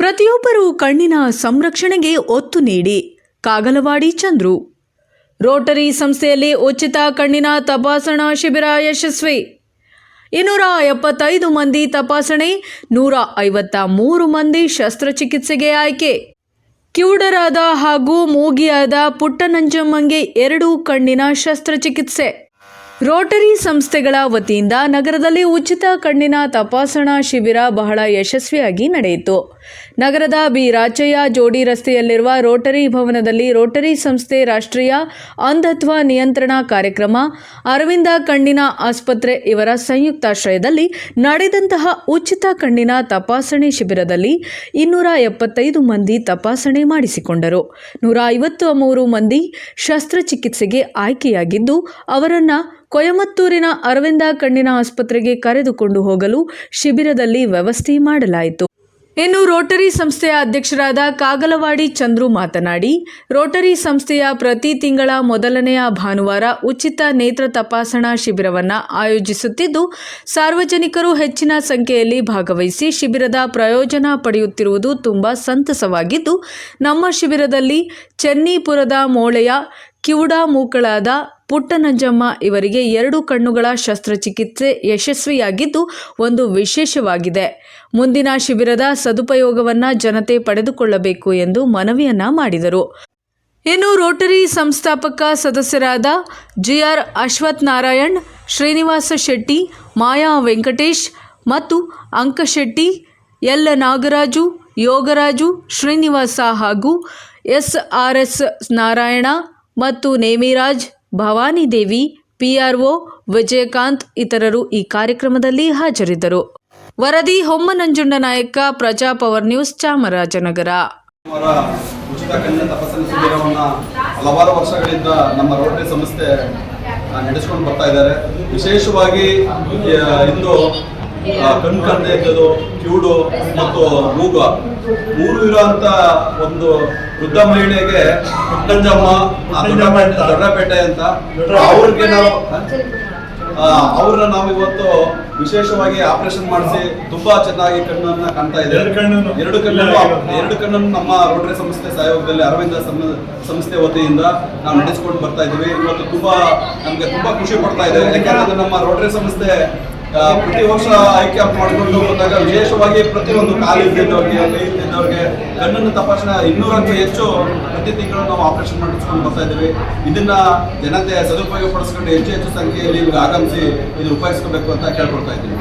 ಪ್ರತಿಯೊಬ್ಬರೂ ಕಣ್ಣಿನ ಸಂರಕ್ಷಣೆಗೆ ಒತ್ತು ನೀಡಿ. ಕಾಗಲವಾಡಿ ಚಂದ್ರು. ರೋಟರಿ ಸಂಸ್ಥೆಯಲ್ಲಿ ಉಚಿತ ಕಣ್ಣಿನ ತಪಾಸಣಾ ಶಿಬಿರ ಯಶಸ್ವಿ. ಇನ್ನೂರ ಎಪ್ಪತ್ತೈದು ಮಂದಿ ತಪಾಸಣೆ, ನೂರ ಐವತ್ತ ಮೂರು ಮಂದಿ ಶಸ್ತ್ರಚಿಕಿತ್ಸೆಗೆ ಆಯ್ಕೆ. ಕಿವುಡರಾದ ಹಾಗೂ ಮೂಗಿಯಾದ ಪುಟ್ಟನಂಜಮ್ಮಂಗೆ ಎರಡು ಕಣ್ಣಿನ ಶಸ್ತ್ರಚಿಕಿತ್ಸೆ. ರೋಟರಿ ಸಂಸ್ಥೆಗಳ ವತಿಯಿಂದ ನಗರದಲ್ಲಿ ಉಚಿತ ಕಣ್ಣಿನ ತಪಾಸಣಾ ಶಿಬಿರ ಬಹಳ ಯಶಸ್ವಿಯಾಗಿ ನಡೆಯಿತು. ನಗರದ ಬಿ. ರಾಚಯ್ಯ ಜೋಡಿ ರಸ್ತೆಯಲ್ಲಿರುವ ರೋಟರಿ ಭವನದಲ್ಲಿ ರೋಟರಿ ಸಂಸ್ಥೆ ರಾಷ್ಟ್ರೀಯ ಅಂಧತ್ವ ನಿಯಂತ್ರಣ ಕಾರ್ಯಕ್ರಮ, ಅರವಿಂದ ಕಣ್ಣಿನ ಆಸ್ಪತ್ರೆ ಇವರ ಸಂಯುಕ್ತಾಶ್ರಯದಲ್ಲಿ ನಡೆದಂತಹ ಉಚಿತ ಕಣ್ಣಿನ ತಪಾಸಣೆ ಶಿಬಿರದಲ್ಲಿ ಇನ್ನೂರ ಎಪ್ಪತ್ತೈದು ಮಂದಿ ತಪಾಸಣೆ ಮಾಡಿಸಿಕೊಂಡರು. ನೂರ ಐವತ್ತು ಮೂರು ಮಂದಿ ಶಸ್ತ್ರಚಿಕಿತ್ಸೆಗೆ ಆಯ್ಕೆಯಾಗಿದ್ದು, ಅವರನ್ನ ಕೊಯಮತ್ತೂರಿನ ಅರವಿಂದ ಕಣ್ಣಿನ ಆಸ್ಪತ್ರೆಗೆ ಕರೆದುಕೊಂಡು ಹೋಗಲು ಶಿಬಿರದಲ್ಲಿ ವ್ಯವಸ್ಥೆ ಮಾಡಲಾಯಿತು. ಇನ್ನು ರೋಟರಿ ಸಂಸ್ಥೆಯ ಅಧ್ಯಕ್ಷರಾದ ಕಾಗಲವಾಡಿ ಚಂದ್ರು ಮಾತನಾಡಿ, ರೋಟರಿ ಸಂಸ್ಥೆಯ ಪ್ರತಿ ತಿಂಗಳ ಮೊದಲನೆಯ ಭಾನುವಾರ ಉಚಿತ ನೇತ್ರ ತಪಾಸಣಾ ಶಿಬಿರವನ್ನು ಆಯೋಜಿಸುತ್ತಿದ್ದು, ಸಾರ್ವಜನಿಕರು ಹೆಚ್ಚಿನ ಸಂಖ್ಯೆಯಲ್ಲಿ ಭಾಗವಹಿಸಿ ಶಿಬಿರದ ಪ್ರಯೋಜನ ಪಡೆಯುತ್ತಿರುವುದು ತುಂಬ ಸಂತಸವಾಗಿದ್ದು, ನಮ್ಮ ಶಿಬಿರದಲ್ಲಿ ಚೆನ್ನೀಪುರದ ಮೋಳೆಯ ಕಿವುಡ ಮೂಕಳಾದ ಪುಟ್ಟನಂಜಮ್ಮ ಇವರಿಗೆ ಎರಡು ಕಣ್ಣುಗಳ ಶಸ್ತ್ರಚಿಕಿತ್ಸೆ ಯಶಸ್ವಿಯಾಗಿದ್ದು ಒಂದು ವಿಶೇಷವಾಗಿದೆ. ಮುಂದಿನ ಶಿಬಿರದ ಸದುಪಯೋಗವನ್ನ ಜನತೆ ಪಡೆದುಕೊಳ್ಳಬೇಕು ಎಂದು ಮನವಿಯನ್ನ ಮಾಡಿದರು. ಇನ್ನು ರೋಟರಿ ಸಂಸ್ಥಾಪಕ ಸದಸ್ಯರಾದ ಜಿಆರ್ ಅಶ್ವಥ್ ನಾರಾಯಣ್, ಶ್ರೀನಿವಾಸ ಶೆಟ್ಟಿ, ಮಾಯಾ ವೆಂಕಟೇಶ್ ಮತ್ತು ಅಂಕಶೆಟ್ಟಿ ಎಲ್ ನಾಗರಾಜು, ಯೋಗರಾಜು, ಶ್ರೀನಿವಾಸ ಹಾಗೂ ಎಸ್ ಆರ್ ಎಸ್ ನಾರಾಯಣ ಮತ್ತು ನೇಮಿರಾಜ್ ಭವಾನಿದೇವಿ ಪಿಆರ್ಒ, ವಿಜಯಕಾಂತ್ ಇತರರು ಈ ಕಾರ್ಯಕ್ರಮದಲ್ಲಿ ಹಾಜರಿದ್ದರು. ವರದಿ ಹೊಮ್ಮನಂಜುಂಡ ನಾಯಕ, ಪ್ರಜಾ ಪವರ್ ನ್ಯೂಸ್, ಚಾಮರಾಜನಗರ. ಉಚಿತ ಕಣ್ಣಿನ ತಪಾಸಣೆ ಶಿಬಿರವನ್ನ ಹಲವಾರು ವರ್ಷಗಳಿಂದ ನಮ್ಮ ರೋಟರಿ ಸಂಸ್ಥೆ ನಡೆಸ್ಕೊಂಡು ಬರ್ತಾ ಇದ್ದಾರೆ. ವಿಶೇಷವಾಗಿ ಇಂದು ಆ, ಕ್ಯೂಡು ಇದ್ದದು ಮತ್ತು ಮೂಗ ಮೂರು ಇರುವಂತ ಒಂದು ವೃದ್ಧ ಮಹಿಳೆಗೆ ಪುಟ್ಟಂಜಮ್ಮ ದೊಡ್ಡಪೇಟೆ ಅಂತ. ಅವ್ರಿಗೆ ನಾವು ಅವ್ರನ್ನ ನಾವು ಇವತ್ತು ವಿಶೇಷವಾಗಿ ಆಪರೇಷನ್ ಮಾಡಿಸಿ ತುಂಬಾ ಚೆನ್ನಾಗಿ ಕಣ್ಣನ್ನ ಕಾಣ್ತಾ ಇದೆ ಎರಡು ಕಣ್ಣು ಎರಡು ಕಣ್ಣನ್ನು ಎರಡು ಕಣ್ಣನ್ನು ನಮ್ಮ ರೋಟರಿ ಸಂಸ್ಥೆ ಸಹಯೋಗದಲ್ಲಿ ಅರವಿಂದ ಸಂಸ್ಥೆ ವತಿಯಿಂದ ನಾವು ನಡೆಸಿಕೊಂಡು ಬರ್ತಾ ಇದ್ದೀವಿ. ಇವತ್ತು ತುಂಬಾ ನಮ್ಗೆ ತುಂಬಾ ಖುಷಿ ಪಡ್ತಾ ಇದೆ. ಯಾಕೆಂದ್ರೆ ನಮ್ಮ ರೋಟರಿ ಸಂಸ್ಥೆ ಪ್ರತಿ ವರ್ಷ ಆಯ್ಕೆ ಮಾಡಿಕೊಂಡು ಬಂದಾಗ ವಿಶೇಷವಾಗಿ ಪ್ರತಿಯೊಂದು ಕಾಲು ಇದ್ದಿದ್ದವ್ರಿಗೆ ಕೈ ಇದ್ದಿದ್ದವ್ರಿಗೆ ಕಣ್ಣನ್ನು ತಪಾಸಣೆ ಇನ್ನೂರಕ್ಕೂ ಹೆಚ್ಚು ಪ್ರತಿ ತಿಂಗಳು ನಾವು ಆಪರೇಷನ್ ಮಾಡಿಸ್ಕೊಂಡು ಬರ್ತಾ ಇದ್ದೀವಿ. ಇದನ್ನ ಜನತೆ ಸದುಪಯೋಗ ಪಡಿಸ್ಕೊಂಡು ಹೆಚ್ಚು ಹೆಚ್ಚು ಸಂಖ್ಯೆಯಲ್ಲಿ ಆಗಮಿಸಿ ಇದು ಉಪಯೋಗಿಸ್ಕೋಬೇಕು ಅಂತ ಕೇಳ್ಕೊಳ್ತಾ ಇದ್ದೀವಿ.